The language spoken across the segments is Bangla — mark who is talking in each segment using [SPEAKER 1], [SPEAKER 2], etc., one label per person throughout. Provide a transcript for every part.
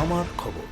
[SPEAKER 1] আমার খবর।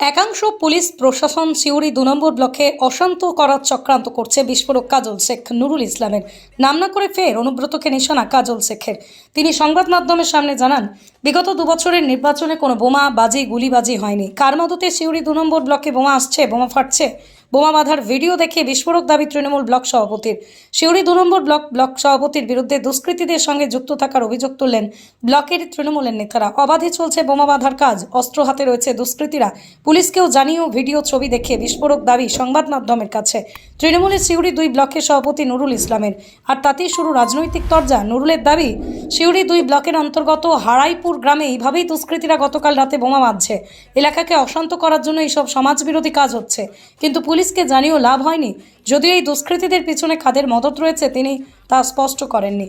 [SPEAKER 2] একাংশ পুলিশ প্রশাসন সিউড়ি দু নম্বর ব্লকে অশান্ত করার চক্রান্ত করছে বিস্ফোরক কাজল শেখ নুরুল ইসলামের। নাম না করে ফের অনুব্রতকে নিশানা কাজল শেখের। তিনি সংবাদ মাধ্যমের সামনে জানান, বিগত দুবছরের নির্বাচনে কোনো বোমা, বাজি, গুলিবাজি হয়নি। কার মদতে সিউড়ি দু নম্বর ব্লকে বোমা আসছে, বোমা ফাটছে। বোমা বাঁধার ভিডিও দেখে বিস্ফোরক দাবি তৃণমূল ব্লক সভাপতির। শিউরি দু নম্বর ব্লক ব্লক সভাপতির বিরুদ্ধে দুষ্কৃতীদের সঙ্গে যুক্ত থাকার অভিযোগ তুললেন ব্লকের তৃণমূলের নেতারা। অবাধে চলছে বোমা বাঁধার কাজ। অস্ত্র হাতে রয়েছে দুষ্কৃতীরা। পুলিশকেও জানিয়েও ভিডিও ছবি দেখে বিস্ফোরক দাবি সংবাদ মাধ্যমের কাছে। তৃণমূলের সিউড়ি দুই ব্লকের সভাপতি নুরুল ইসলামের। আর তাতেই শুরু রাজনৈতিক তরজা। নুরুলের দাবি, সিউড়ি দুই ব্লকের অন্তর্গত হারাইপুর গ্রামে এইভাবেই দুষ্কৃতীরা গতকাল রাতে বোমা বাঁধছে। এলাকাকে অশান্ত করার জন্য এইসব সমাজবিরোধী কাজ হচ্ছে। কিন্তু পুলিশকে জানিয়েও লাভ হয়নি। যদিও এই দুষ্কৃতীদের পিছনে খাদের মদত রয়েছে, তিনি তা স্পষ্ট করেননি।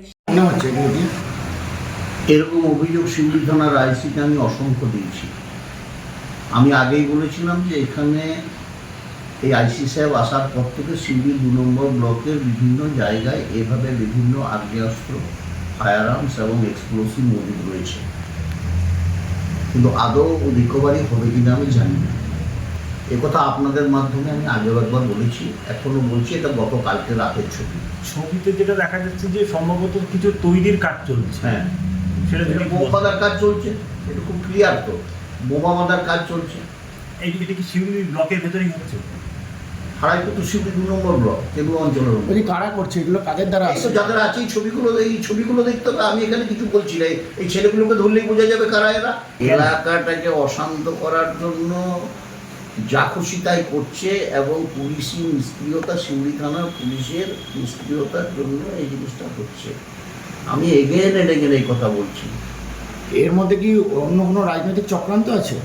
[SPEAKER 3] এরকম অভিযোগ সিউড়ি থানার আইসিকে আমি অসংখ্য দিয়েছি। আমি আগেই বলেছিলাম যে এখানে এই আইসি সাহেব আসার পর থেকে সিউড়ি দু নম্বর ব্লকের বিভিন্ন জায়গায় এভাবে বিভিন্ন আগ্নেয়াস্ত্র ফায়ার আর্মস এবং এক্সপ্লোসিভ মজুদ রয়েছে। কিন্তু আদৌ রিকভারি হবে কিনা আমি জানি না। একথা আপনাদের মাধ্যমে আমি আগেও একবার বলেছি এখনও বলছি এটা গতকালকে রাতের ছবি।
[SPEAKER 4] ছবিতে যেটা দেখা যাচ্ছে যে সম্ভবত কিছু তৈরির কাজ চলছে।
[SPEAKER 3] হ্যাঁ।
[SPEAKER 4] সেটা যদি
[SPEAKER 3] কাজ চলছে এটা খুব ক্লিয়ার তো। বোমা বাঁধার কাজ চলছে।
[SPEAKER 4] এই এটা কি শিউরি ব্লকের ভেতরেই হচ্ছে?
[SPEAKER 3] হারাইপুর তো শিউরি দু নম্বর ব্লক কেবল অঞ্চলের উপর।
[SPEAKER 5] কারা করছে এগুলো কাদের দ্বারা
[SPEAKER 3] এই তো যাদের আছে এই ছবিগুলো এই ছবিগুলো দেখতে হবে আমি এখানে কিছু বলছি না। এই- ছেলেগুলোকে ধরলেই বোঝা যাবে কারা এরা। এলাকাটাকে অশান্ত করার জন্য যা খুশি তাই করছে এবং পুলিশি নিষ্ক্রিয়তা শিউরি থানার পুলিশের নিষ্ক্রিয়তার জন্য এই জিনিসটা হচ্ছে। আমি এগেন এগেন এই কথা বলছি।
[SPEAKER 5] এর মধ্যে কি অন্য কোনো রাজনৈতিক চক্রান্ত আছে?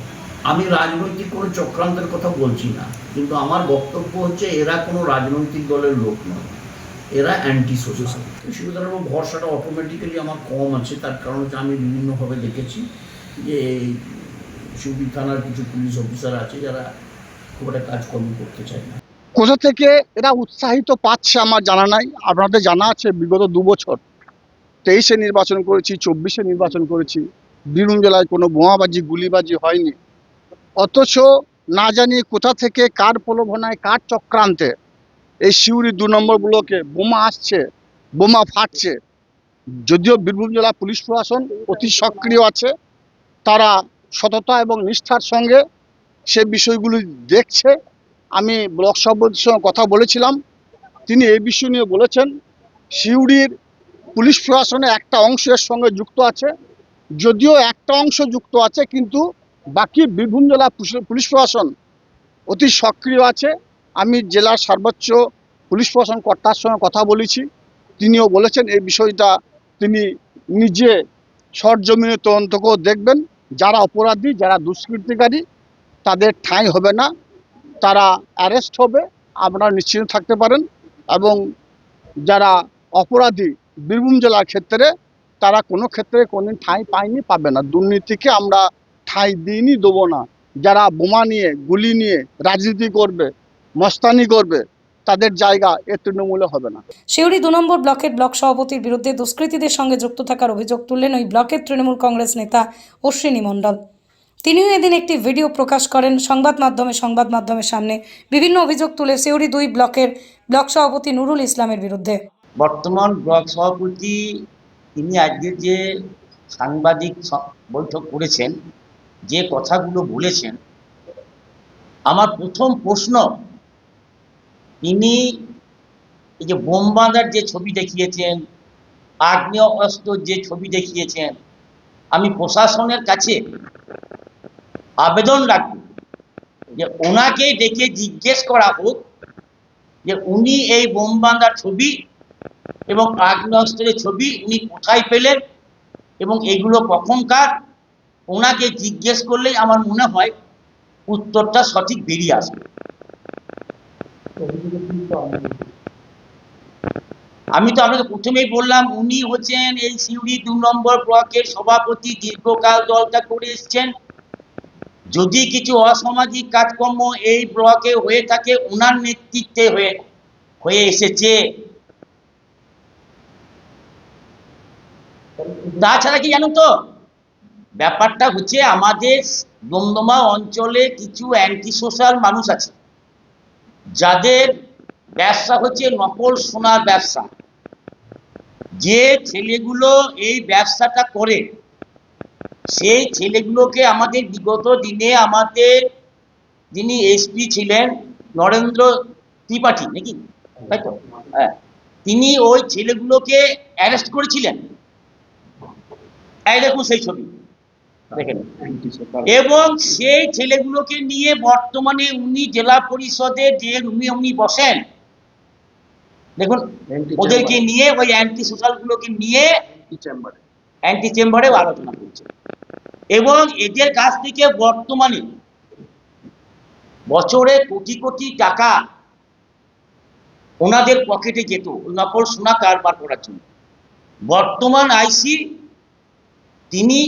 [SPEAKER 3] আমি রাজনৈতিক কোনো চক্রান্তের কথা বলছি না, কিন্তু আমার বক্তব্য হচ্ছে এরা কোনো রাজনৈতিক দলের লোক নয়। এরা অ্যান্টি সোশ্যাল সুতরাং ভরসাটা অটোমেটিক্যালি আমার কম আছে, তার কারণ হচ্ছে আমি বিভিন্নভাবে দেখেছি যে এই শিউবি থানার কিছু পুলিশ অফিসার আছে যারা খুব একটা কাজকর্ম করতে চায় না।
[SPEAKER 6] কোথা থেকে এরা উৎসাহিত পাচ্ছে আমার জানা নাই, আপনাদের জানা আছে বিগত দু বছর। তেইশে নির্বাচন করেছি, চব্বিশে নির্বাচন করেছি, বীরভূম জেলায় কোনো বোমাবাজি, গুলিবাজি হয়নি। অথচ না জানি কোথা থেকে কার প্রলোভনায়, কার চক্রান্তে এই সিউড়ি দু নম্বর ব্লকে বোমা আসছে, বোমা ফাটছে। যদিও বীরভূম জেলা পুলিশ প্রশাসন অতি সক্রিয় আছে, তারা সততা এবং নিষ্ঠার সঙ্গে সে বিষয়গুলি দেখছে। আমি ব্লক সভাপতির সঙ্গে কথা বলেছিলাম, তিনি এই বিষয় নিয়ে বলেছেন, সিউড়ির পুলিশ প্রশাসনে একটা অংশ এর সঙ্গে যুক্ত আছে। যদিও একটা অংশ যুক্ত আছে, কিন্তু বাকি বীরভূম জেলা পুলিশ- প্রশাসন অতি সক্রিয় আছে। আমি জেলার সর্বোচ্চ পুলিশ প্রশাসন কর্তার সঙ্গে কথা বলেছি। তিনিও বলেছেন এই বিষয়টা তিনি নিজে সরজমিনে তদন্ত করে দেখবেন। যারা অপরাধী, যারা দুষ্কৃতিকারী, তাদের ঠাঁই হবে না। তারা অ্যারেস্ট হবে, আপনারা নিশ্চিন্ত থাকতে পারেন। এবং যারা অপরাধী বীরভূম জেলার ক্ষেত্রে, তারা কোনো ক্ষেত্রে কোনো ঠাঁই পায়নি, পাবে না। দুর্নীতিকে আমরা ঠাঁই দিইনি দেবো না। যারা বোমা নিয়ে গুলি নিয়ে রাজনীতি করবে মস্তানি করবে তাদের জায়গা এ তৃণমূলে হবে না।
[SPEAKER 2] সিউড়ি দু নম্বর ব্লকের ব্লক সভাপতির বিরুদ্ধে দুষ্কৃতীদের সঙ্গে যুক্ত থাকার অভিযোগ তুললেন ওই ব্লকের তৃণমূল কংগ্রেস নেতা অশ্বিনী মণ্ডল। তিনিও এদিন একটি ভিডিও প্রকাশ করেন সংবাদ মাধ্যমে সংবাদ মাধ্যমের সামনে। বিভিন্ন অভিযোগ তুলে সিউড়ি দুই ব্লকের ব্লক সভাপতি নুরুল ইসলামের বিরুদ্ধে।
[SPEAKER 7] বর্তমান ব্লক সভাপতি তিনি আজকে যে সাংবাদিক বৈঠক করেছেন যে কথাগুলো বলেছেন, আমার প্রথম প্রশ্ন, তিনি এই যে বোমবাঁধার যে ছবি দেখিয়েছেন আগ্নেয় অস্ত্র যে ছবি দেখিয়েছেন, আমি প্রশাসনের কাছে আবেদন রাখব যে ওনাকে ডেকে জিজ্ঞেস করা হোক যে উনি এই বোমবাঁধার ছবি এবং আগ্নেয়াস্ত্রের ছবি উনি কোথায় পেলেন এবং এগুলো কখনকার ওনাকে জিজ্ঞেস করলেই আমার মনে হয় উত্তরটা সঠিক বেরিয়ে আসবে। আমি তো আপনাকে প্রথমেই বললাম উনি হচ্ছেন এই সিউড়ি দু নম্বর ব্লকের সভাপতি দীর্ঘকাল দলটা করে এসছেন। যদি কিছু অসামাজিক কাজকর্ম এই ব্লকে হয়ে থাকে ওনার নেতৃত্বে হয়ে হয়ে এসেছে। তাছাড়া কি জানো তো? ব্যাপারটা হচ্ছে আমাদের দমদমা অঞ্চলে কিছু অ্যান্টি সোশ্যাল মানুষ আছে। যাদের ব্যবসা হচ্ছে নকল সোনার ব্যবসা। যে ছেলেগুলো এই ব্যবসাটা করে, সেই ছেলেগুলোকে আমাদের বিগত দিনে আমাদের যিনি এসপি ছিলেন, নরেন্দ্র ত্রিপাঠী নাকি? তাই তো? হ্যাঁ। তিনি ওই ছেলেগুলোকে অ্যারেস্ট করেছিলেন। এই দেখুন সেই ছবি। দেখেন এবং সেই ছেলেগুলোকে নিয়ে বর্তমানে উনি জেলা পরিষদে যে রুমে উনি বসেন দেখুন ওদেরকে নিয়ে ওই অ্যান্টি সোশ্যাল গুলোকে নিয়ে অ্যান্টি চেম্বারে আলোচনা করছে। এবং এদের কাছ থেকে বর্তমানে বছরে কোটি কোটি টাকা ওনাদের পকেটে যেত নকল সোনা কারবার করার জন্য। বর্তমান আইসি তিনি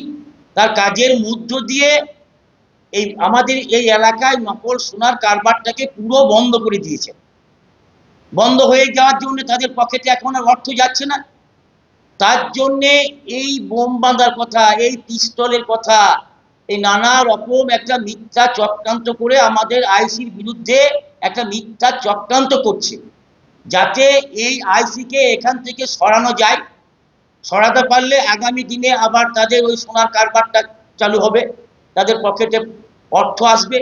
[SPEAKER 7] তার কাজের মধ্য দিয়ে এই আমাদের এই এলাকায় নকল সোনার কারবারটাকে পুরো বন্ধ করে দিয়েছে। বন্ধ হয়ে যাওয়ার জন্য তাদের পকেটে এখন আর অর্থ যাচ্ছে না। তার জন্যে এই বোম বাঁধার কথা, এই পিস্তলের কথা, এই নানা রকম একটা মিথ্যা চক্রান্ত করে আমাদের আইসির বিরুদ্ধে একটা মিথ্যা চক্রান্ত করছে। যাতে এই আইসিকে এখান থেকে সরানো যায়। সরাতে পারলে আগামী দিনে আবার তাদের ওই সোনার কারবারটা চালু হবে। তাদের পকেটে অর্থ আসবে।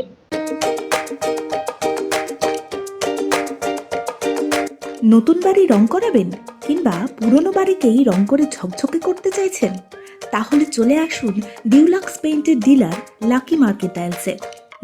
[SPEAKER 1] নতুন বাড়ি রং করাবেন কিংবা পুরনো বাড়িকেই রং করে ঝকঝকে করতে চাইছেন? তাহলে চলে আসুন ডিউলাক্স পেইন্টের ডিলার লাকি মার্কেট টাইলসে